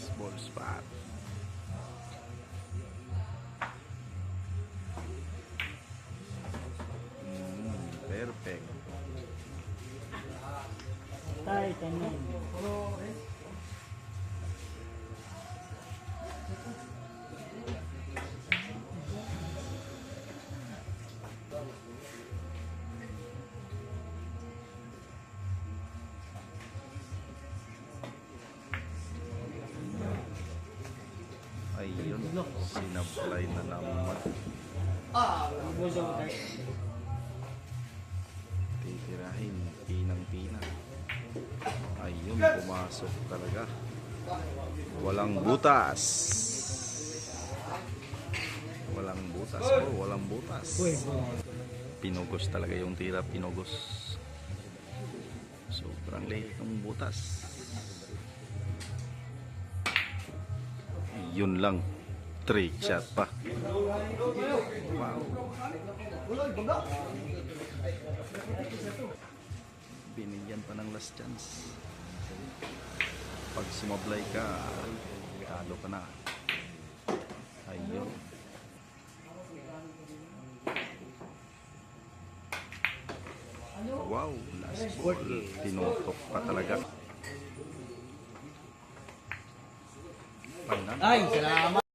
Last ball spot. Mm, perfect. Tay, tanin. Ayun, sinablay na naman. Titirahin, pinang-pinang. Ayun, pumasok talaga. Walang butas. Walang butas po, walang butas. Pinugos talaga yung tira, pinugos. Sobrang liit ng butas. Yun lang. Trick shot pa. Binigyan pa ng last chance. Pag sumablay ka, talo ka na. Ayun. Wow, last ball. Tinutok pa talaga. な。ないんじゃない。